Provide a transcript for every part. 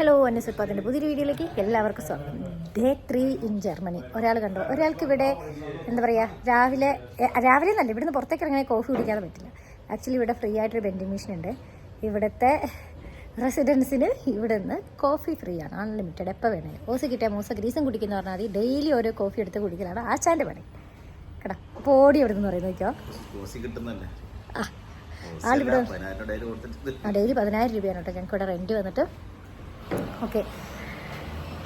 Hello എന്നെ സുൽപ്പാത്തിന്റെ പുതിയൊരു വീഡിയോയിലേക്ക് എല്ലാവർക്കും സ്വാഗതം. ഡേ ത്രീ ഇൻ ജർമ്മനി ഒരാൾ കണ്ടു. ഒരാൾക്ക് ഇവിടെ എന്താ പറയുക രാവിലെ രാവിലെ നല്ല ഇവിടുന്ന് പുറത്തേക്ക് ഇറങ്ങാൻ കോഫി കുടിക്കാതെ പറ്റില്ല. ആക്ച്വലി ഇവിടെ ഫ്രീ ആയിട്ടൊരു വെൻഡിങ് മെഷീൻ ഉണ്ട്. ഇവിടുത്തെ റെസിഡൻസിന് ഇവിടെ നിന്ന് കോഫി ഫ്രീ ആണ്. അൺലിമിറ്റഡ് എപ്പോൾ വേണേലും. ഓസ് കിട്ടിയാൽ മൂസ ഗ്രീസും കുടിക്കുന്ന പറഞ്ഞാൽ മതി. ഡെയിലി ഓരോ കോഫി എടുത്ത് കുടിക്കലാണ് ആശാന്റെ പണി. കേടാ പോടി ഓടി ഇവിടെ നിന്ന് പറയുന്നത് നോക്കിയോ ആ ആളിവിടെ ആ ഡെയിലി പതിനായിരം രൂപയാണ് കേട്ടോ. ഞങ്ങൾക്ക് ഇവിടെ റെന്റ് വന്നിട്ട് ഓക്കെ.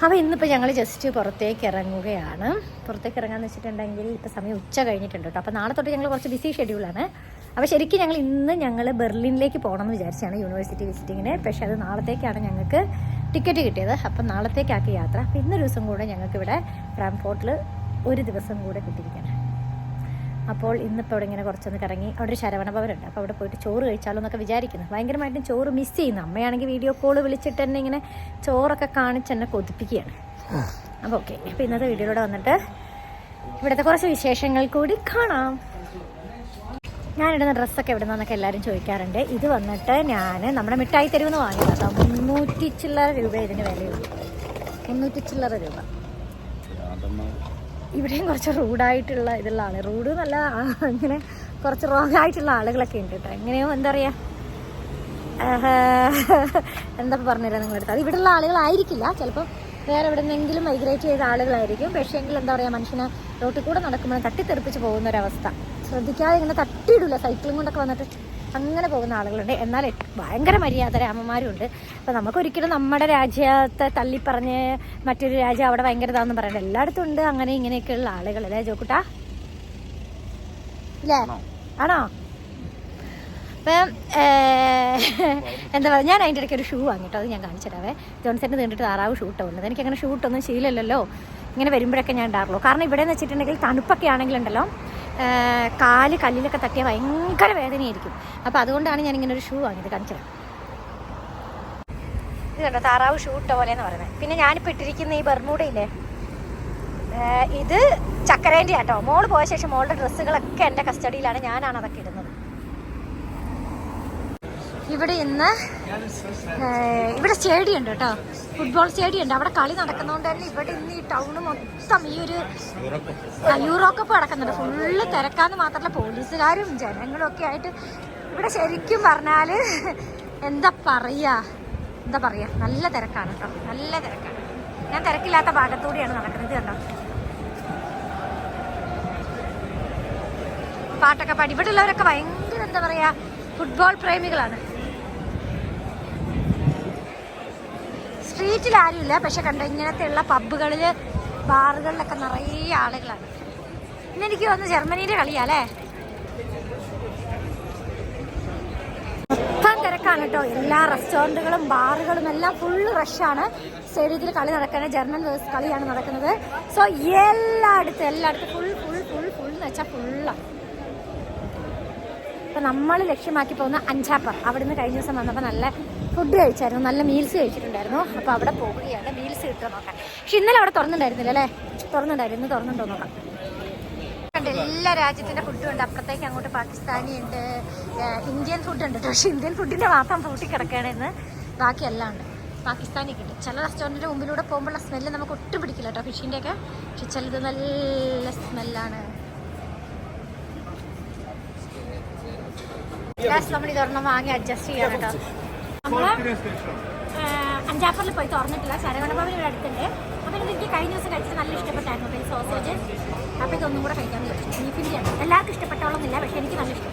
അപ്പോൾ ഇന്നിപ്പോൾ ഞങ്ങൾ ജസ്റ്റ് പുറത്തേക്ക് ഇറങ്ങുകയാണ്. പുറത്തേക്ക് ഇറങ്ങാന്ന് വെച്ചിട്ടുണ്ടെങ്കിൽ ഇപ്പോൾ സമയം ഉച്ച കഴിഞ്ഞിട്ടുണ്ട് കേട്ടോ അപ്പോൾ നാളെ തൊട്ട് ഞങ്ങൾ കുറച്ച് ബിസി ഷെഡ്യൂളാണ് അപ്പോൾ ശരിക്കും ഞങ്ങൾ ഇന്ന് ഞങ്ങൾ ബെർലിനിലേക്ക് പോകണം എന്ന് വിചാരിച്ചാണ് യൂണിവേഴ്സിറ്റി വിസിറ്റിങ്ങിന് പക്ഷേ അത് നാളത്തേക്കാണ് ഞങ്ങൾക്ക് ടിക്കറ്റ് കിട്ടിയത്. അപ്പം നാളത്തേക്കാക്കി യാത്ര. അപ്പോൾ ഇന്നൊരു ദിവസം കൂടെ ഞങ്ങൾക്ക് ഇവിടെ ഫ്രാങ്ക്ഫോർട്ടിൽ ഒരു ദിവസം കൂടെ കിട്ടിയിരിക്കുകയാണ് അപ്പോൾ ഇന്നിപ്പോൾ അവിടെ ഇങ്ങനെ കുറച്ചൊന്ന് കറങ്ങി അവിടെ ഒരു ശരവണ ഭവനുണ്ട്. അപ്പോൾ അവിടെ പോയിട്ട് ചോറ് കഴിച്ചാലോ എന്നൊക്കെ വിചാരിക്കുന്നു. ഭയങ്കരമായിട്ടും ചോറ് മിസ് ചെയ്യുന്നു. അമ്മയാണെങ്കിൽ വീഡിയോ കോൾ വിളിച്ചിട്ട് തന്നെ ഇങ്ങനെ ചോറൊക്കെ കാണിച്ച് എന്നെ കൊതിപ്പിക്കുകയാണ്. അപ്പോൾ ഓക്കെ അപ്പോൾ ഇന്നത്തെ വീഡിയോയിലൂടെ വന്നിട്ട് ഇവിടുത്തെ കുറച്ച് വിശേഷങ്ങൾ കൂടി കാണാം. ഞാനിടുന്ന ഡ്രസ്സൊക്കെ എവിടെ നിന്നൊക്കെ എല്ലാവരും ചോദിക്കാറുണ്ട്. ഇത് വന്നിട്ട് ഞാൻ നമ്മുടെ മിഠായി തെരുവെന്ന് വാങ്ങിയത് കേട്ടോ. മുന്നൂറ്റി ചില്ലറ രൂപ ഇതിന് വിലയുള്ളൂ. മുന്നൂറ്റി ചില്ലറ രൂപ. ഇവിടെയും കുറച്ച് റൂഡായിട്ടുള്ള ഇതുള്ള ആൾ റൂഡ് നല്ല അങ്ങനെ കുറച്ച് റോങ് ആയിട്ടുള്ള ആളുകളൊക്കെ ഉണ്ട് കേട്ടോ എങ്ങനെയോ എന്താ പറയുക എന്താ പറഞ്ഞുതരാം നിങ്ങളടുത്ത് അത് ഉള്ള ആളുകളായിരിക്കില്ല. ചിലപ്പോൾ വേറെ എവിടെ നിന്നെങ്കിലും മൈഗ്രേറ്റ് ചെയ്ത ആളുകളായിരിക്കും. പക്ഷേ എങ്കിൽ എന്താ പറയുക മനുഷ്യനെ റോട്ടിൽ കൂടെ നടക്കുമ്പോൾ തട്ടിത്തെറിപ്പിച്ച് പോകുന്ന ഒരവസ്ഥ. ശ്രദ്ധിക്കാതെ ഇങ്ങനെ തട്ടിയിടില്ല സൈക്കിളും കൊണ്ടൊക്കെ വന്നിട്ട് അങ്ങനെ പോകുന്ന ആളുകളുണ്ട്. എന്നാൽ ഭയങ്കര മര്യാദ രാമന്മാരുണ്ട്. അപ്പം നമുക്കൊരിക്കലും നമ്മുടെ രാജ്യത്തെ തള്ളിപ്പറഞ്ഞ് മറ്റൊരു രാജ്യം അവിടെ ഭയങ്കര ഇതാണെന്ന് പറയണ്ട. എല്ലായിടത്തും ഉണ്ട് അങ്ങനെ ഇങ്ങനെയൊക്കെയുള്ള ആളുകൾ. അല്ലേ ജോക്കുട്ട? ഇല്ലേ? ആണോ? അപ്പം എന്താ പറയുക ഞാൻ അതിന്റെ ഇടയ്ക്ക് ഒരു ഷൂ വാങ്ങിട്ടോ. അത് ഞാൻ കാണിച്ചു തരാവേ. ജോൺസന്റെ നീണ്ടിട്ട് താറാവ് ഷൂട്ട് ഉള്ളത് എനിക്ക് അങ്ങനെ ഷൂട്ടൊന്നും ശീലമല്ലല്ലോ. ഇങ്ങനെ വരുമ്പോഴൊക്കെ ഞാൻ ഇടാറുള്ളൂ. കാരണം ഇവിടെ എന്ന് വെച്ചിട്ടുണ്ടെങ്കിൽ തണുപ്പൊക്കെ ആണെങ്കിലുണ്ടല്ലോ. കാൽ കല്ലിലൊക്കെ തട്ടിയാൽ ഭയങ്കര വേദനയായിരിക്കും. അപ്പോൾ അതുകൊണ്ടാണ് ഞാൻ ഇങ്ങനെ ഒരു ഷൂ വാങ്ങിയത് കാണിച്ചത്. ഇത് കണ്ടോ താറാവ് ഷൂ പോലെ എന്ന് പറയുന്നത്. പിന്നെ ഞാനിപ്പോൾ ഇട്ടിരിക്കുന്ന ഈ ബർമൂടയില്ലേ ഇത് ചക്കരേന്റെ ആട്ടോ. മോൾ പോയ ശേഷം മോളുടെ ഡ്രസ്സുകളൊക്കെ എന്റെ കസ്റ്റഡിയിലാണ്. ഞാനാണ് അതൊക്കെ ഇടുന്നത്. ഇവിടെ ഇന്ന് ഇവിടെ സ്റ്റേഡിയം ഉണ്ട് കേട്ടോ. ഫുട്ബോൾ സ്റ്റേഡിയം ഉണ്ട് അവിടെ കളി നടക്കുന്നതുകൊണ്ട് തന്നെ ഇവിടെ ഇന്ന് ഈ ടൗണ് മൊത്തം ഈ ഒരു യൂറോ കപ്പ് നടക്കുന്നുണ്ട്. ഫുള്ള് തിരക്കാന്ന് മാത്രമല്ല പോലീസുകാരും ജനങ്ങളും ഒക്കെ ആയിട്ട് ഇവിടെ ശരിക്കും പറഞ്ഞാൽ എന്താ പറയുക എന്താ പറയുക നല്ല തിരക്കാണ് കേട്ടോ. നല്ല തിരക്കാണ്. ഞാൻ തിരക്കില്ലാത്ത ഭാഗത്തൂടെയാണ് നടക്കുന്നത് കേട്ടോ പാട്ടൊക്കെ പാടി. ഇവിടെ ഉള്ളവരൊക്കെ ഭയങ്കര എന്താ പറയാ ഫുട്ബോൾ പ്രേമികളാണ്. സ്ട്രീറ്റിൽ ആരുമില്ല. പക്ഷെ കണ്ടോ ഇങ്ങനത്തെ ഉള്ള പബ്ബുകളിൽ ബാറുകളിലൊക്കെ നിറയെ ആളുകളാണ്. ഇന്ന് എനിക്ക് വന്ന് ജർമ്മനിയുടെ കളിയാല്ലേ? മൊത്തം തിരക്കാണ് കേട്ടോ. എല്ലാ റെസ്റ്റോറന്റുകളും ബാറുകളും എല്ലാം ഫുള്ള് റഷാണ് സ്റ്റേഡിയത്തിൽ കളി നടക്കുന്നത് ജർമ്മൻ വേഴ്സ് കളിയാണ് നടക്കുന്നത്. സോ എല്ലായിടത്തും എല്ലായിടത്തും ഫുൾ ഫുൾ ഫുൾ ഫുൾ എന്ന് വെച്ചാൽ ഫുള്ളാണ് അപ്പം നമ്മൾ ലക്ഷ്യമാക്കി പോകുന്ന അഞ്ചാപ്പർ. അവിടുന്ന് കഴിഞ്ഞ ദിവസം വന്നപ്പോൾ നല്ല ഫുഡ് കഴിച്ചായിരുന്നു. നല്ല മീൽസ് കഴിച്ചിട്ടുണ്ടായിരുന്നു. അപ്പോൾ അവിടെ പോവുകയാണ്. മീൽസ് കിട്ടുമോ നോക്കാൻ. പക്ഷെ ഇന്നലെ അവിടെ തുറന്നിട്ടുണ്ടായിരുന്നില്ല അല്ലേ? തുറന്നിട്ടുണ്ടായിരുന്നു. തുറന്നുണ്ടോ നോക്കാം. എല്ലാ രാജ്യത്തിന്റെ ഫുഡും ഉണ്ട്. അപ്പുറത്തേക്ക് അങ്ങോട്ട് പാകിസ്ഥാനി ഉണ്ട്. ഇന്ത്യൻ ഫുഡ് ഉണ്ട് പക്ഷെ ഇന്ത്യൻ ഫുഡിന്റെ മാത്രം പൂട്ടി കിടക്കുകയാണ് ബാക്കി എല്ലാം ഉണ്ട്. പാകിസ്ഥാനി കിട്ടും. ചില റെസ്റ്റോറന്റിന്റെ മുമ്പിലൂടെ പോകുമ്പോഴുള്ള സ്മെല്ല് നമുക്ക് ഒട്ടും പിടിക്കില്ല കേട്ടോ. ഫിഷിന്റെ ഒക്കെ. പക്ഷെ ചിലത് നല്ല സ്മെല്ലാണ് നമ്മൾ ഇതൊരെണ്ണം വാങ്ങി അഡ്ജസ്റ്റ് ചെയ്യാൻ കേട്ടോ. അഞ്ചാപ്പറിൽ പോയി തുറന്നിട്ടില്ല ശരവണഭവൻ ഇവിടെ അടുത്തുണ്ട്. അപ്പോൾ എനിക്ക് കഴിഞ്ഞ ദിവസം കഴിച്ചത് നല്ല ഇഷ്ടപ്പെട്ടായിരുന്നു. അപ്പോൾ സോസേജ് അപ്പോൾ ഇതൊന്നും കൂടെ കഴിക്കാൻ ചോദിച്ചു ബീഫിന്റെ എല്ലാവർക്കും ഇഷ്ടപ്പെട്ടോളന്നില്ല പക്ഷേ എനിക്ക് നല്ല ഇഷ്ടം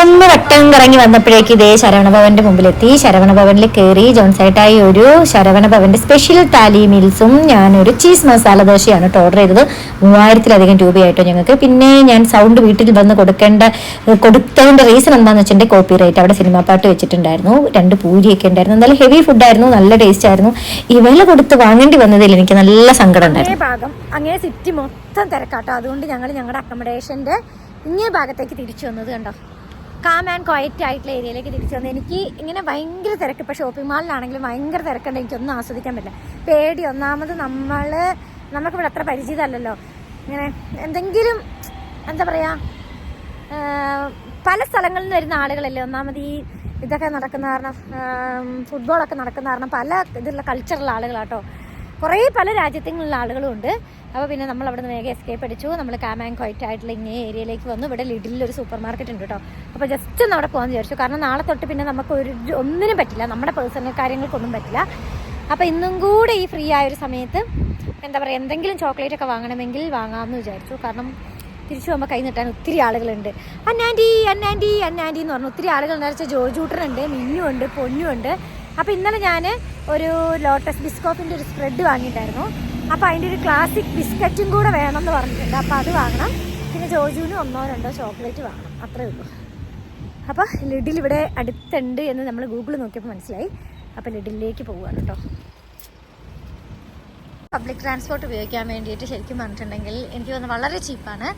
ഒന്ന് വട്ടം കറങ്ങി വന്നപ്പോഴേക്ക് ഇതേ ശരവണഭവന്റെ മുമ്പിലെത്തി. ശരവണഭവനിൽ കയറി ജോൺസൈറ്റായി ഒരു ശരവണ ഭവന്റെ സ്പെഷ്യൽ താലി മീൽസും ഞാൻ ഒരു ചീസ് മസാല ദോശയാണ് കേട്ടോ ഓർഡർ ചെയ്തത്. മൂവായിരത്തിലധികം രൂപയായിട്ടോ ഞങ്ങൾക്ക്. പിന്നെ ഞാൻ സൗണ്ട് വീട്ടിൽ വന്ന് കൊടുക്കേണ്ട കൊടുത്തതിന്റെ റീസൺ എന്താണെന്ന് വെച്ചിട്ടുണ്ടെങ്കിൽ കോപ്പി റൈറ്റ് അവിടെ സിനിമാ പാട്ട് വെച്ചിട്ടുണ്ടായിരുന്നു. രണ്ട് പൂരിയൊക്കെ ഉണ്ടായിരുന്നു. നല്ല ഹെവി ഫുഡായിരുന്നു നല്ല ടേസ്റ്റ് ആയിരുന്നു. ഈ വില കൊടുത്ത് വാങ്ങേണ്ടി വന്നതിൽ എനിക്ക് നല്ല സങ്കടം ഉണ്ടായിരുന്നു. ഭാഗം അങ്ങനെ സിറ്റി മൊത്തം തിരക്കാട്ടോ. അതുകൊണ്ട് ഞങ്ങൾ ഞങ്ങളുടെ അക്കോമഡേഷന്റെ ഇങ്ങേ ഭാഗത്തേക്ക് തിരിച്ചു വന്നത് കണ്ടോ? കാം ആൻഡ് ക്വയറ്റ് ആയിട്ടുള്ള ഏരിയയിലേക്ക് തിരിച്ചു വന്നത് എനിക്ക് ഇങ്ങനെ ഭയങ്കര തിരക്ക്. ഇപ്പോൾ ഷോപ്പിംഗ് മാളിലാണെങ്കിലും ഭയങ്കര തിരക്കുണ്ട്. എനിക്കൊന്നും ആസ്വദിക്കാൻ പറ്റില്ല. പേടി. ഒന്നാമത് നമ്മൾ നമുക്കിവിടെ അത്ര പരിചിതമല്ലല്ലോ ഇങ്ങനെ എന്തെങ്കിലും എന്താ പറയുക പല സ്ഥലങ്ങളിൽ നിന്ന് വരുന്ന ആളുകളല്ലേ? ഒന്നാമത് ഈ ഇതൊക്കെ നടക്കുന്ന കാരണം ഫുട്ബോളൊക്കെ നടക്കുന്ന കാരണം പല ഇതിലുള്ള കൾച്ചറുള്ള ആളുകളാട്ടോ. കുറേ പല രാജ്യത്തുള്ള ആളുകളുണ്ട്. അപ്പോൾ പിന്നെ നമ്മൾ അവിടെ നിന്ന് വേഗം എസ്കേപ്പ് അടിച്ചു. നമ്മൾ കാമാങ് ക്വൈറ്റ് ആയിട്ടുള്ള ഇങ്ങനെ ഏരിയയിലേക്ക് വന്നു. ഇവിടെ ലിഡിലൊരു സൂപ്പർ മാർക്കറ്റ് ഉണ്ട് കേട്ടോ അപ്പോൾ ജസ്റ്റ് ഒന്ന് അവിടെ പോകാമെന്ന് വിചാരിച്ചു. കാരണം നാളെ തൊട്ട് പിന്നെ നമുക്ക് ഒരു ഒന്നിനും പറ്റില്ല. നമ്മുടെ പേഴ്സണൽ കാര്യങ്ങൾക്കൊന്നും പറ്റില്ല. അപ്പോൾ ഇന്നും കൂടെ ഈ ഫ്രീ ആയൊരു സമയത്ത് എന്താ പറയുക എന്തെങ്കിലും ചോക്ലേറ്റ് ഒക്കെ വാങ്ങണമെങ്കിൽ വാങ്ങാമെന്ന് വിചാരിച്ചു. കാരണം തിരിച്ചു പോകുമ്പോൾ കൈ നീട്ടാൻ ഒത്തിരി ആളുകളുണ്ട്. അന്നാന്റി അന്നാന്റി അന്നാന്റി എന്ന് പറഞ്ഞു. ഒത്തിരി ആളുകൾ നിറച്ച ജോജൂട്ടനുണ്ട് മിന്നുണ്ട് പൊന്നുണ്ട്. അപ്പോൾ ഇന്നലെ ഞാൻ ഒരു ലോട്ടസ് ബിസ്കോപ്പിന്റെ ഒരു സ്പ്രെഡ് വാങ്ങിയിട്ടായിരുന്നു. അപ്പോൾ അതിന്റെ ഒരു ക്ലാസിക് ബിസ്ക്കറ്റും കൂടെ വേണം എന്ന് പറഞ്ഞിട്ടുണ്ട്. അപ്പോൾ അത് വാങ്ങണം. പിന്നെ ജോജുവിനും ഒന്നോ രണ്ടോ ചോക്ലേറ്റ് വാങ്ങണം. അത്രേ ഉള്ളൂ. അപ്പോൾ ലിഡിൽ ഇവിടെ അടുത്തുണ്ട് എന്ന് നമ്മൾ ഗൂഗിൾ നോക്കിയപ്പോൾ മനസ്സിലായി. അപ്പോൾ ലിഡിലേക്ക് പോവുകയാണ് കേട്ടോ. പബ്ലിക് ട്രാൻസ്പോർട്ട് ഉപയോഗിക്കാൻ വേണ്ടിയിട്ട് ശരിക്കും പറഞ്ഞിട്ടുണ്ടെങ്കിൽ എനിക്ക് തോന്നുന്നു വളരെ ചീപ്പാണ്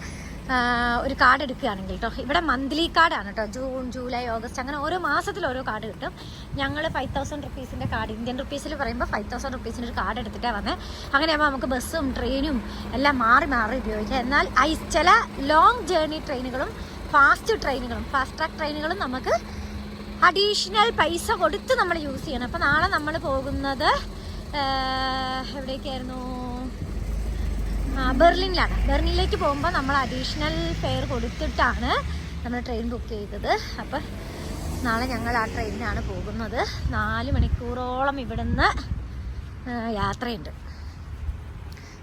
ഒരു കാർഡ് എടുക്കുകയാണെങ്കിൽ കേട്ടോ ഇവിടെ മന്ത്ലി കാർഡാണ് കേട്ടോ ജൂൺ ജൂലൈ ഓഗസ്റ്റ് അങ്ങനെ ഓരോ മാസത്തിൽ ഓരോ കാർഡ് കിട്ടും. ഞങ്ങൾ ഫൈവ് തൗസൻഡ് റുപ്പീസിന്റെ കാർഡ് ഇന്ത്യൻ റുപ്പീസിൽ പറയുമ്പോൾ ഫൈവ് തൗസൻഡ് റുപ്പീസിന്റെ ഒരു കാർഡ് എടുത്തിട്ടാണ് വന്നത് അങ്ങനെയാകുമ്പോൾ നമുക്ക് ബസ്സും ട്രെയിനും എല്ലാം മാറി മാറി ഉപയോഗിക്കാം. എന്നാൽ ഐ ചില ലോങ് ജേർണി ട്രെയിനുകളും ഫാസ്റ്റ് ട്രെയിനുകളും ഫാസ്റ്റ് ട്രാക്ക് ട്രെയിനുകളും നമുക്ക് അഡീഷണൽ പൈസ കൊടുത്ത് നമ്മൾ യൂസ് ചെയ്യണം. അപ്പോൾ നാളെ നമ്മൾ പോകുന്നത് എവിടേക്കായിരുന്നു? ബെർലിനിലാണ്. ബെർലിനിലേക്ക് പോകുമ്പോൾ നമ്മൾ അഡീഷണൽ ഫെയർ കൊടുത്തിട്ടാണ് നമ്മൾ ട്രെയിൻ ബുക്ക് ചെയ്തത്. അപ്പം നാളെ ഞങ്ങൾ ആ ട്രെയിനിലാണ് പോകുന്നത്. നാല് മണിക്കൂറോളം ഇവിടുന്ന് യാത്രയുണ്ട്.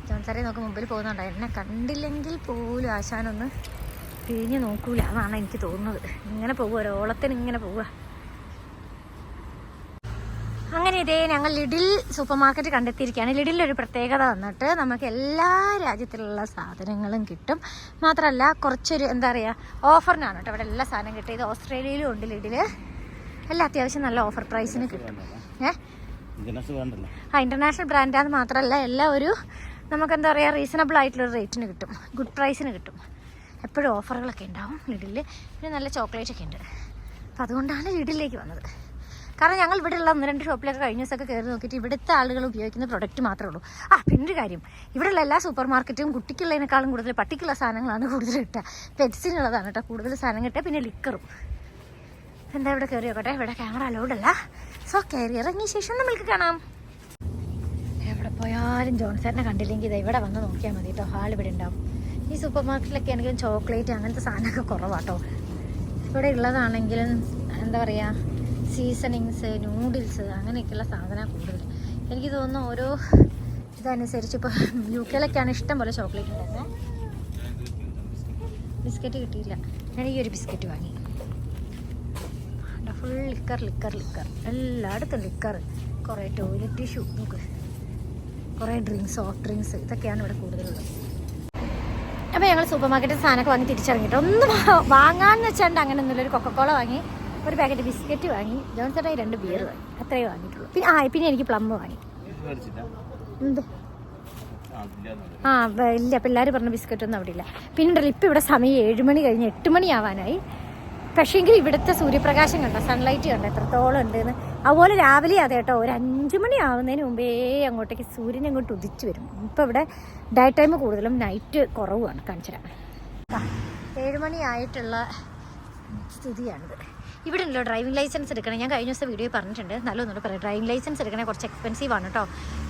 ജോൺസാറെ നോക്ക് മുമ്പിൽ പോകുന്നുണ്ട്? എന്നെ കണ്ടില്ലെങ്കിൽ പോലും ആശാനൊന്ന് തിരിഞ്ഞ് നോക്കൂല. എന്നാണ് എനിക്ക് തോന്നുന്നത്. ഇങ്ങനെ പോകുക ഒരോളത്തിന് ഇങ്ങനെ പോവുക അങ്ങനെ ഇതേ ഞങ്ങൾ ലിഡിൽ സൂപ്പർ മാർക്കറ്റ് കണ്ടെത്തിയിരിക്കുകയാണ് ലിഡിലൊരു പ്രത്യേകത വന്നിട്ട് നമുക്ക് എല്ലാ രാജ്യത്തിലുള്ള സാധനങ്ങളും കിട്ടും. മാത്രമല്ല കുറച്ചൊരു എന്താ പറയുക ഓഫറിനാണ് കേട്ടോ ഇവിടെ എല്ലാ സാധനം കിട്ടും ഇത് ഓസ്ട്രേലിയയിലും ഉണ്ട് ലിഡിൽ എല്ലാം അത്യാവശ്യം നല്ല ഓഫർ പ്രൈസിന് കിട്ടും. ഏഹ് ആ ഇന്റർനാഷണൽ ബ്രാൻഡാന്ന് മാത്രമല്ല എല്ലാം ഒരു നമുക്ക് എന്താ പറയുക റീസണബിൾ ആയിട്ടുള്ളൊരു റേറ്റിന് കിട്ടും. ഗുഡ് പ്രൈസിന് കിട്ടും. എപ്പോഴും ഓഫറുകളൊക്കെ ഉണ്ടാവും ലിഡിൽ പിന്നെ നല്ല ചോക്ലേറ്റ് ഒക്കെ ഉണ്ട്. അപ്പോൾ അതുകൊണ്ടാണ് ലിഡിലേക്ക് വന്നത്. കാരണം ഞങ്ങൾ ഇവിടെ ഉള്ള ഒന്ന് രണ്ട് ഷോപ്പിലൊക്കെ കഴിഞ്ഞ ദിവസമൊക്കെ കയറി നോക്കിയിട്ട് ഇവിടുത്തെ ആളുകൾ ഉപയോഗിക്കുന്ന പ്രൊഡക്റ്റ് മാത്രമേ ഉള്ളൂ. ആ പിന്നെ ഒരു കാര്യം. ഇവിടെയുള്ള എല്ലാ സൂപ്പർ മാർക്കറ്റും കുട്ടിക്കുള്ളതിനേക്കാളും കൂടുതൽ പട്ടിക്കുള്ള സാധനങ്ങളാണ് കൂടുതൽ കിട്ടുക. പെറ്റ്സിനുള്ളതാണ് കേട്ടോ കൂടുതൽ സാധനം കിട്ടുക. പിന്നെ ലിക്കറും എന്താ ഇവിടെ കയറി നോക്കട്ടെ? ഇവിടെ ക്യാമറ അലൗഡ് അല്ല. സോ കയറി ഇറങ്ങിയ ശേഷം നമ്മൾക്ക് കാണാം. എവിടെ പോയാലും ജോൺസേട്ടനെ കണ്ടില്ലെങ്കിൽ ഇത് ഇവിടെ വന്ന് നോക്കിയാൽ മതി കേട്ടോ. ഹാൾ ഇവിടെ ഉണ്ടാവും. ഈ സൂപ്പർ മാർക്കറ്റിലൊക്കെ ആണെങ്കിലും ചോക്ലേറ്റ് അങ്ങനത്തെ സാധനമൊക്കെ കുറവാട്ടോ ഇവിടെ ഉള്ളതാണെങ്കിലും എന്താ പറയുക സീസണിങ്സ് നൂഡിൽസ് അങ്ങനെയൊക്കെയുള്ള സാധനം കൂടുതൽ എനിക്ക് തോന്നുന്നു ഓരോ ഇതനുസരിച്ച് ഇപ്പോൾ യു കെയിലൊക്കെയാണ് ഇഷ്ടം പോലെ ചോക്ലേറ്റ് ഉണ്ടായിരുന്നത് ബിസ്ക്കറ്റ് കിട്ടിയില്ല. ഞാൻ ഈ ഒരു ബിസ്ക്കറ്റ് വാങ്ങി. ഫുൾ ലിക്കർ ലിക്കർ ലിക്കർ എല്ലായിടത്തും ലിക്കർ കുറേ ടോയ്ലറ്റ് ടിഷ്യൂ നോക്ക്. കുറേ ഡ്രിങ്ക്സ് സോഫ്റ്റ് ഡ്രിങ്ക്സ് ഇതൊക്കെയാണ് ഇവിടെ കൂടുതലുള്ളത്. അപ്പോൾ ഞങ്ങൾ സൂപ്പർ മാർക്കറ്റിൽ സാധനമൊക്കെ വാങ്ങി തിരിച്ചിറങ്ങിയിട്ട് ഒന്ന് വാങ്ങാമെന്ന് വെച്ചാണ്ട് അങ്ങനെ ഒന്നുമില്ല. ഒരു കൊക്കക്കോള വാങ്ങി. ഒരു പാക്കറ്റ് ബിസ്ക്കറ്റ് വാങ്ങി ജോൺസേട്ടായി രണ്ട് ബിയർ വാങ്ങി. അത്രയേ വാങ്ങിയിട്ടുള്ളൂ. പിന്നെ ആ പിന്നെ എനിക്ക് പ്ലം വാങ്ങി. എന്ത്? ആ ഇല്ല പിള്ളേർ പറഞ്ഞ ബിസ്ക്കറ്റ് ഒന്നും അവിടെ ഇല്ല പിന്നെ ഉണ്ടല്ലോ ഇപ്പം ഇവിടെ സമയം ഏഴ് മണി കഴിഞ്ഞ് എട്ട് മണിയാവാനായി പക്ഷേങ്കിൽ ഇവിടുത്തെ സൂര്യപ്രകാശം കണ്ടോ? സൺലൈറ്റ് കണ്ടോ? എത്രത്തോളം ഉണ്ടെന്ന് അതുപോലെ രാവിലെ അതെ കേട്ടോ ഒരു അഞ്ച് മണി ആവുന്നതിന് മുമ്പേ അങ്ങോട്ടേക്ക് സൂര്യൻ അങ്ങോട്ട് ഉദിച്ചു വരും. ഇപ്പം ഇവിടെ ഡേ ടൈം കൂടുതലും നൈറ്റ് കുറവുമാണ് കാണിച്ചു തരാം ഏഴ് മണി ആയിട്ടുള്ള സ്ഥിതിയാണിത്. ഇവിടെ ഉണ്ടല്ലോ ഡ്രൈവിംഗ് ലൈസൻസ് എടുക്കണം. ഞാൻ കഴിഞ്ഞ ദിവസം വീഡിയോ പറഞ്ഞിട്ടുണ്ട്. നല്ലൊന്നുകൂടെ പറയാം. ഡ്രൈവിംഗ് ലൈസൻസ് എടുക്കണേ കുറച്ച് എക്സ്പെൻസീവ് ആണ് കേട്ടോ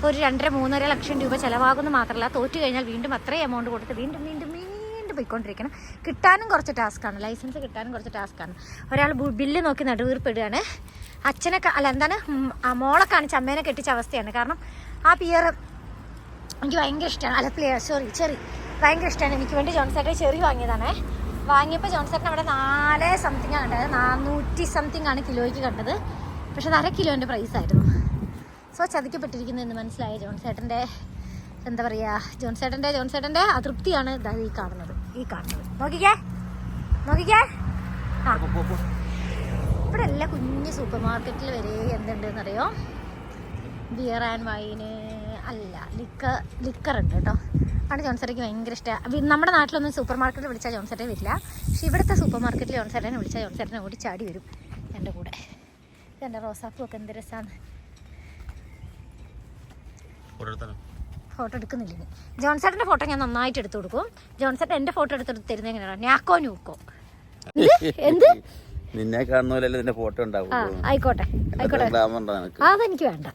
ഒരു രണ്ടര മൂന്നര ലക്ഷം രൂപ ചിലവാകുന്ന മാത്രമല്ല തോറ്റു കഴിഞ്ഞാൽ വീണ്ടും അത്രയും എമൗണ്ട് കൊടുത്ത് വീണ്ടും വീണ്ടും വീണ്ടും പോയിക്കൊണ്ടിരിക്കണം. കിട്ടാനും കുറച്ച് ടാസ്ക്കാണ് ലൈസൻസ് കിട്ടാനും കുറച്ച് ടാസ്ക്കാണ് ഒരാൾ ബില്ല് നോക്കി നടുവീർപ്പിടുകയാണ്. അച്ഛനെ അല്ല എന്താണ്? മോളെ കാണിച്ച് അമ്മേനെ കെട്ടിച്ച അവസ്ഥയാണ്. കാരണം ആ പിയർ എനിക്ക് ഭയങ്കര ഇഷ്ടമാണ് അല്ല പ്ലെയർ സോറി ചെറി. ഭയങ്കര ഇഷ്ടമാണ് എനിക്ക് വേണ്ടി ജോൺസായിട്ട് ചെറി വാങ്ങിയതാണേ. വാങ്ങിയപ്പോൾ ജോൺസേട്ടൻ അവിടെ നാല് സംതിങ് ആണ് കണ്ടത്. നാനൂറ്റി സംതിങ് ആണ് കിലോയ്ക്ക് കണ്ടത്. പക്ഷെ അത് അര കിലോന്റെ പ്രൈസ് ആയിരുന്നു. സോ ചതിക്കപ്പെട്ടിരിക്കുന്നു എന്ന് മനസ്സിലായ ജോൺസേട്ടന്റെ എന്താ പറയുക ജോൺസേട്ടന്റെ ജോൺസേട്ടന്റെ അതൃപ്തിയാണ് ഇതാ ഈ കാണുന്നത്. ഈ കാണുന്നത്. നോക്കിക്കേ. നോക്കിക്കേ. ആ. ഇവിടെ എല്ലാ കുഞ്ഞ് സൂപ്പർ മാർക്കറ്റിൽ വരെ എന്തുണ്ടെന്നറിയോ? ബിയർ ആൻഡ് വൈന് അല്ല ലിക്കർ ലിക്കർ ഉണ്ട് കേട്ടോ. ആണ് ജോൺസേട്ടയ്ക്ക് ഭയങ്കര ഇഷ്ടമാണ് നമ്മുടെ നാട്ടിലൊന്നും സൂപ്പർ മാർക്കറ്റിൽ വിളിച്ചാൽ ജോൺസേട്ടൻ വരില്ല. പക്ഷെ ഇവിടുത്തെ സൂപ്പർ മാർക്കറ്റിൽ ജോൺസേട്ടനെ വിളിച്ചാൽ ജോൺസേട്ടനെ ഓടി ചാടി വരും. എന്റെ കൂടെ. എന്റെ റോസാപ്പൂ ഒക്കെ എന്ത് രസമാണ് ഫോട്ടോ എടുക്കുന്നില്ല ഇനി. ജോൺസേട്ടന്റെ ഫോട്ടോ ഞാൻ നന്നായിട്ട് എടുത്തു കൊടുക്കും. ജോൺസേട്ടൻ എന്റെ ഫോട്ടോ എടുത്തെടുത്ത് തരുന്നത് എങ്ങനെയാണ് ഞാക്കോ ഞൂക്കോ എന്ത്? നിന്നെ കാണുന്ന പോലെ നിന്റെ ഫോട്ടോ ഉണ്ടാവും ആയിക്കോട്ടെ ആയിക്കോട്ടെ. അതെനിക്ക് വേണ്ട.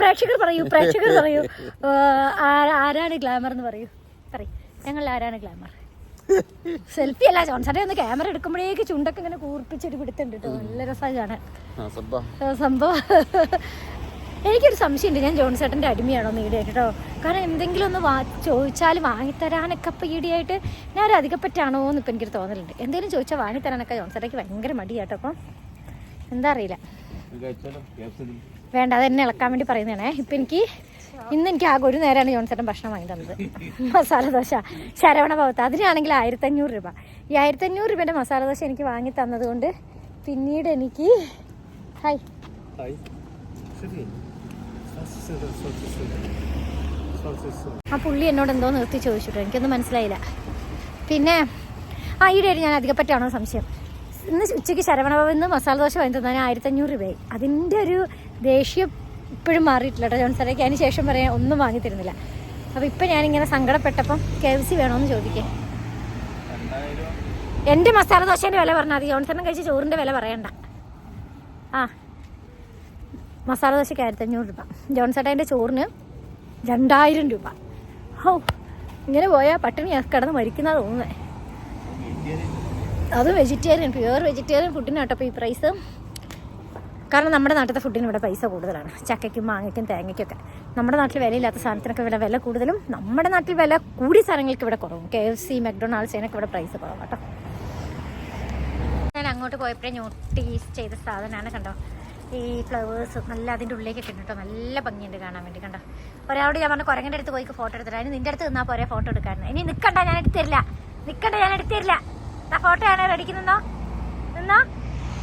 പ്രേക്ഷകർ പറയൂ പ്രേക്ഷകർ പറയൂ. ആരാണ് ഗ്ലാമർ എന്ന് പറയൂ. പറയൂ. ഞങ്ങൾ ആരാണ് ഗ്ലാമർ സെൽഫി അല്ല ജോൺസറെ ഒന്ന് ക്യാമറ എടുക്കുമ്പോഴേക്ക് ചുണ്ടൊക്കെ ഇങ്ങനെ കൂർപ്പിച്ചിട്ട് പിടുത്തുണ്ട് കേട്ടോ നല്ല രസമാണ് കാണാൻ സംഭവം. എനിക്കൊരു സംശയമുണ്ട്. ഞാൻ ജോൺ ജോൺസേട്ടന്റെ അടിമയാണോ ഈടെയായിട്ട് കേട്ടോ കാരണം എന്തെങ്കിലും ഒന്ന് വാ ചോദിച്ചാൽ വാങ്ങിത്തരാനൊക്കെ അപ്പം ഈടെയായിട്ട് ഞാൻ ഒരു അധികപ്പറ്റാണോ എന്ന് ഇപ്പം എനിക്കൊരു തോന്നലുണ്ട്. എന്തെങ്കിലും ചോദിച്ചാൽ വാങ്ങിത്തരാനൊക്കെ ജോൺസേട്ടയ്ക്ക് ഭയങ്കര മടിയാട്ടോ. അപ്പം എന്താ അറിയില്ല. വേണ്ട അതെന്നെ ഇളക്കാൻ വേണ്ടി പറയുന്നതാണേ. ഇപ്പം എനിക്ക് ഇന്ന് എനിക്ക് ആകെ ഒരു നേരമാണ് ജോൺസേട്ടൻ ഭക്ഷണം വാങ്ങി തന്നത്. മസാല ദോശ ശരവണ ഭവത്ത് അതിനാണെങ്കിൽ ആയിരത്തഞ്ഞൂറ് രൂപ. ഈ ആയിരത്തഞ്ഞൂറ് രൂപേന്റെ മസാല ദോശ എനിക്ക് വാങ്ങി തന്നത് കൊണ്ട് പിന്നീട് എനിക്ക് ഹായ്. ആ പുള്ളി എന്നോട് എന്തോ നിർത്തി ചോദിച്ചിട്ടോ എനിക്കൊന്നും മനസ്സിലായില്ല. പിന്നെ ആ ഈയിടെ ഞാൻ അധികപ്പറ്റാണോ സംശയം. ഇന്ന് ഉച്ചയ്ക്ക് ശരവണഭവൻ നിന്ന് മസാല ദോശ വാങ്ങി തന്നെ ആയിരത്തഞ്ഞൂറ് രൂപയായി. അതിന്റെ ഒരു ദേഷ്യം ഇപ്പോഴും മാറിയിട്ടില്ല കേട്ടോ. ജോൺസറേക്ക് അതിന് ശേഷം പറയാൻ ഒന്നും വാങ്ങി തരുന്നില്ല. അപ്പോൾ ഇപ്പം ഞാനിങ്ങനെ സങ്കടപ്പെട്ടപ്പം കെ എഫ് സി വേണമെന്ന് ചോദിക്കേ. എന്റെ മസാല ദോശേന്റെ വില പറഞ്ഞാൽ മതി. ജോൺസറിനെ കഴിച്ച ചോറിന്റെ വില പറയണ്ട. ആ. മസാല ദോശയ്ക്ക് ആയിരത്തി ആയിരത്തഞ്ഞൂറ് രൂപ. ജോൺസേട്ടന്റെ ചോറിന് രണ്ടായിരം രൂപ. ഓ ഇങ്ങനെ പോയാൽ പട്ടിണി കിടന്ന് മരിക്കുന്ന തോന്നുന്നത് അത് വെജിറ്റേറിയൻ പ്യുവർ വെജിറ്റേറിയൻ ഫുഡിനാട്ടോ അപ്പോൾ ഈ പ്രൈസ് കാരണം നമ്മുടെ നാട്ടിലത്തെ ഫുഡിന് ഇവിടെ പൈസ കൂടുതലാണ്. ചക്കയ്ക്കും മാങ്ങയ്ക്കും തേങ്ങയ്ക്കൊക്കെ. നമ്മുടെ നാട്ടിൽ വിലയില്ലാത്ത സാധനത്തിനൊക്കെ ഇവിടെ വില കൂടുതലും നമ്മുടെ നാട്ടിൽ വില കൂടിയ സാധനങ്ങൾക്ക് ഇവിടെ കുറവും. കെ എഫ് സി മക്ഡൊണാൾഡ്സ് അതിനൊക്കെ ഇവിടെ പ്രൈസ് കുറവാണ് കേട്ടോ ഞാൻ അങ്ങോട്ട് പോയപ്പോഴേ നോട്ടീസ് ചെയ്ത സാധനമാണ് കണ്ടോ? ഈ ഫ്ലവേഴ്സ് നല്ല അതിന്റെ ഉള്ളിലേക്കൊക്കെ ഉണ്ട് കേട്ടോ. നല്ല ഭംഗിയുണ്ട് കാണാൻ വേണ്ടി കണ്ടോ? ഒരാളോട് ഞാൻ പറഞ്ഞ കുരങ്ങന്റെ അടുത്ത് പോയി ഫോട്ടോ എടുത്തിട്ട് അതിന് നിന്റെ അടുത്ത് നിന്നാൽ പോരെ ഫോട്ടോ എടുക്കാൻ ഇനി നിൽക്കണ്ട ഞാൻ എടുത്തരില്ല. നിൽക്കണ്ട ഞാൻ എടുത്തരില്ല. ആ ഫോട്ടോ ആണോ നിന്നോ? നിന്നോ?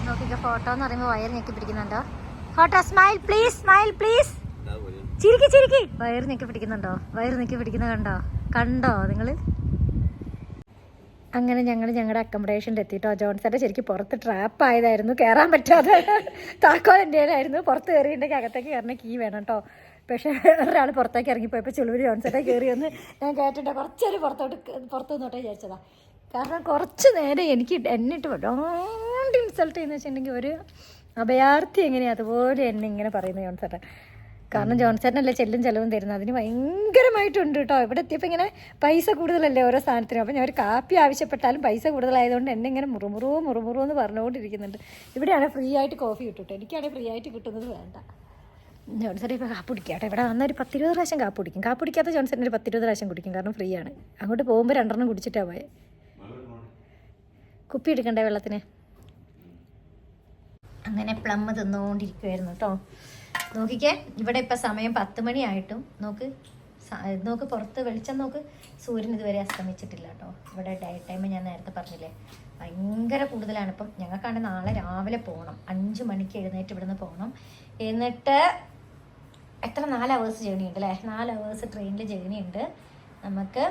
നോക്കിക്കോ ഫോട്ടോ എന്ന് പറയുമ്പോൾ വയർ ഞെക്കി പിടിക്കുന്നുണ്ടോ photo smile please smile please. ചിരിക്കി ചിരിക്കി. വയർ ഞെക്കി പിടിക്കുന്നുണ്ടോ വയർ ഞെക്കി പിടിക്കുന്ന കണ്ടോ? കണ്ടോ നിങ്ങൾ അങ്ങനെ ഞങ്ങൾ ഞങ്ങളുടെ അക്കോമഡേഷനിൽ എത്തിയിട്ടോ ജോൺസന്റെ ശരിക്കും പുറത്ത് ട്രാപ്പ് ആയതായിരുന്നു. കയറാൻ പറ്റാതെ താക്കോൽ എന്റെ ആയിരുന്നു പുറത്ത് കയറിയിട്ടുണ്ടെങ്കിൽ അകത്തേക്ക് കയറണ കീ വേണം കേട്ടോ പക്ഷേ ഒരാൾ പുറത്തേക്ക് ഇറങ്ങിപ്പോയപ്പോൾ ചെളുവരി ജോൺസന്റെ കയറി ഒന്ന് ഞാൻ കേട്ടിട്ട് കുറച്ചൊരു പുറത്തോട്ട് പുറത്തു പുറത്ത് നിന്നോട്ടെ വിചാരിച്ചതാ. കാരണം കുറച്ച് നേരം എനിക്ക് എന്നിട്ട് വല്ലാണ്ട് ഇൻസൾട്ട് ചെയ്യുന്ന വെച്ചിട്ടുണ്ടെങ്കിൽ ഒരു അഭയാർത്ഥി എങ്ങനെയാണ് അതുപോലെ എന്നെ ഇങ്ങനെ പറയുന്നത് ജോൺസേട്ടൻ കാരണം ജോൺസേട്ടനല്ലേ ചെല്ലും ചെലവും തരുന്നത്? അതിന് ഭയങ്കരമായിട്ടുണ്ട് കേട്ടോ. ഇവിടെ എത്തിയപ്പോൾ ഇങ്ങനെ പൈസ കൂടുതലല്ലേ ഓരോ സാധനത്തിനും. അപ്പം ഞാൻ ഒരു കാപ്പി ആവശ്യപ്പെട്ടാലും പൈസ കൂടുതലായതുകൊണ്ട് എന്നെ ഇങ്ങനെ മുറുമുറു മുറുമുറു എന്ന് പറഞ്ഞുകൊണ്ടിരിക്കുന്നുണ്ട്. ഇവിടെയാണ് ഫ്രീ ആയിട്ട് കോഫി കേട്ടോ എനിക്കാണെങ്കിൽ ഫ്രീ ആയിട്ട് കിട്ടുന്നത് വേണ്ട. ജോൺസൺ ഇപ്പോൾ കാപ്പ് കുടിക്കാട്ടെ ഇവിടെ വന്നാൽ ഒരു പത്തിരുപത് പ്രാവശ്യം കാപ്പ് കുടിക്കും. കാപ്പ് കുടിക്കാത്ത ജോൺസൺ ഒരു പത്തിരുപത് പ്രാവശ്യം കുടിക്കും. കാരണം ഫ്രീ ആണ്. അങ്ങോട്ട് പോകുമ്പോൾ രണ്ടെണ്ണം കുടിച്ചിട്ടാണ് പോയത് കുപ്പി എടുക്കണ്ടേ വെള്ളത്തിന്? അങ്ങനെ പ്ലം തിന്നുകൊണ്ടിരിക്കുമായിരുന്നു കേട്ടോ നോക്കിക്കേ ഇവിടെ ഇപ്പം സമയം പത്ത് മണിയായിട്ടും. നോക്ക് നോക്ക് പുറത്ത് വെളിച്ചം നോക്ക്. സൂര്യൻ ഇതുവരെ അസ്തമിച്ചിട്ടില്ല കേട്ടോ ഇവിടെ ഡേ ടൈം ഞാൻ നേരത്തെ പറഞ്ഞില്ലേ. ഭയങ്കര കൂടുതലാണ് ഇപ്പം. ഞങ്ങൾക്കാണെങ്കിൽ നാളെ രാവിലെ പോകണം. അഞ്ച് മണിക്ക് എഴുന്നേറ്റ് ഇവിടുന്ന് പോകണം. എന്നിട്ട് എത്ര? നാല് അവേഴ്സ് ജേണി ഉണ്ട് അല്ലേ നാല് അവേഴ്സ് ട്രെയിനിൽ ജേണി ഉണ്ട്. നമുക്ക്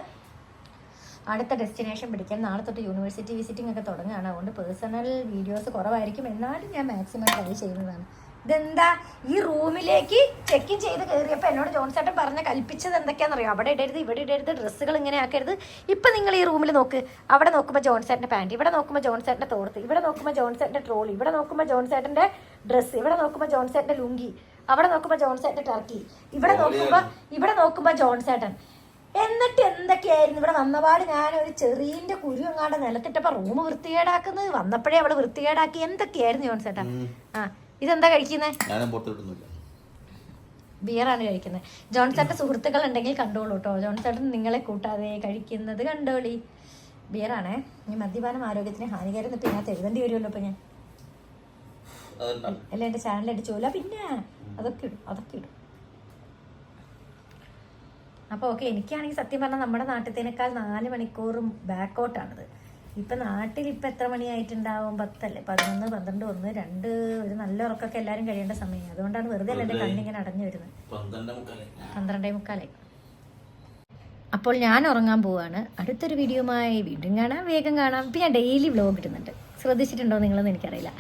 അടുത്ത ഡെസ്റ്റിനേഷൻ പിടിക്കാൻ നാളെ തൊട്ട് യൂണിവേഴ്സിറ്റി വിസിറ്റിംഗ് ഒക്കെ തുടങ്ങുകയാണ്. അതുകൊണ്ട് പേഴ്സണൽ വീഡിയോസ് കുറവായിരിക്കും. എന്നാലും ഞാൻ മാക്സിമം ട്രൈ ചെയ്യുന്നതാണ്. ഇതെന്താ? ഈ റൂമിലേക്ക് ചെക്ക് ഇൻ ചെയ്ത് കയറിയപ്പോൾ എന്നോട് ജോൺസേട്ടൻ പറഞ്ഞ കൽപ്പിച്ചത് എന്തൊക്കെയാണെന്നറിയോ? അവിടെ ഇടരുത് ഇവിടെ ഇടരുത് ഡ്രസ്സുകൾ ഇങ്ങനെ ആക്കരുത്. ഇപ്പം നിങ്ങൾ ഈ റൂമിൽ നോക്ക്. അവിടെ നോക്കുമ്പോൾ ജോൺസേട്ടന്റെ പാന്റ് ഇവിടെ നോക്കുമ്പോൾ ജോൺസേട്ടന്റെ തോർത്ത് ഇവിടെ നോക്കുമ്പോൾ ജോൺസേട്ടന്റെ ട്രോളി ഇവിടെ നോക്കുമ്പോൾ ജോൺസേട്ടന്റെ ഡ്രസ്സ് ഇവിടെ നോക്കുമ്പോൾ ജോൺസേട്ടന്റെ ലുങ്കി അവിടെ നോക്കുമ്പോൾ ജോൺസേട്ടന്റെ ടർക്കി ഇവിടെ നോക്കുമ്പോൾ ഇവിടെ നോക്കുമ്പോൾ ജോൺസേട്ടൻ. എന്നിട്ട് എന്തൊക്കെയായിരുന്നു? ഇവിടെ വന്നപാട് ഞാൻ ഒരു ചെറിയന്റെ കുരു അങ്ങാണ്ട് നിലത്തിട്ടപ്പോ റൂം വൃത്തികേടാക്കുന്നത്. വന്നപ്പോഴേ അവൾ വൃത്തികേടാക്കി. എന്തൊക്കെയായിരുന്നു ജോൺസേട്ടാ ആ ഇതെന്താ കഴിക്കുന്നത് ബിയറാണ് കഴിക്കുന്നത് ജോൺ ചേട്ടൻ സുഹൃത്തുക്കൾ ഉണ്ടെങ്കിൽ കണ്ടോളൂ കേട്ടോ ജോൺ ചേട്ടൻ നിങ്ങളെ കൂട്ടാതെ കഴിക്കുന്നത് കണ്ടോളി. ബിയറാണേ. ഈ മദ്യപാനം ആരോഗ്യത്തിന് ഹാനികരം എന്നിട്ട് ഇതിനകത്ത് എഴുതേണ്ടി വരുമല്ലോ ഇപ്പൊ ഞാൻ. അല്ല എന്റെ ചാനൽ അടിച്ചോല പിന്നെ അതൊക്കെ ഇടും. അതൊക്കെ ഇടും. അപ്പോൾ ഓക്കെ എനിക്കാണെങ്കിൽ സത്യം പറഞ്ഞാൽ നമ്മുടെ നാട്ടിലത്തേനേക്കാൾ നാല് മണിക്കൂറും ബാക്കോട്ടാണിത് ഇപ്പം നാട്ടിൽ ഇപ്പം എത്ര മണിയായിട്ടുണ്ടാവും? പത്തല്ലേ? പതിനൊന്ന് പന്ത്രണ്ട് ഒന്ന് രണ്ട് ഒരു നല്ല ഉറക്കൊക്കെ എല്ലാവരും കഴിയേണ്ട സമയം. അതുകൊണ്ടാണ് വെറുതെ അല്ലേ കണ്ണിങ്ങനെ അടഞ്ഞു വരുന്നത്. പന്ത്രണ്ടേ മുക്കാലേ. പന്ത്രണ്ടേ മുക്കാലായി അപ്പോൾ ഞാൻ ഉറങ്ങാൻ പോവാണ്. അടുത്തൊരു വീഡിയോയുമായി വീണ്ടും കാണാം. വേഗം കാണാം. പിന്നെ ഞാൻ ഡെയിലി വ്ലോഗ് ഇടുന്നുണ്ട്. ശ്രദ്ധിച്ചിട്ടുണ്ടോ നിങ്ങളെന്ന് എനിക്കറിയില്ല.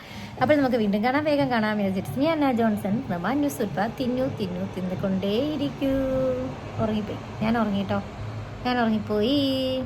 അപ്പോൾ നമുക്ക് വീണ്ടും കാണാം. വേഗം കാണാം. വിചാരിച്ചു ഞാൻ അന്ന ജോൺസൺ നമാ ന്യൂസ് ഉൽപ്പ തിന്നു തിന്നു തിന്നുകൊണ്ടേയിരിക്കൂ. ഉറങ്ങിപ്പോയി. ഞാൻ ഉറങ്ങിട്ടോ? ഞാൻ ഉറങ്ങിപ്പോയി.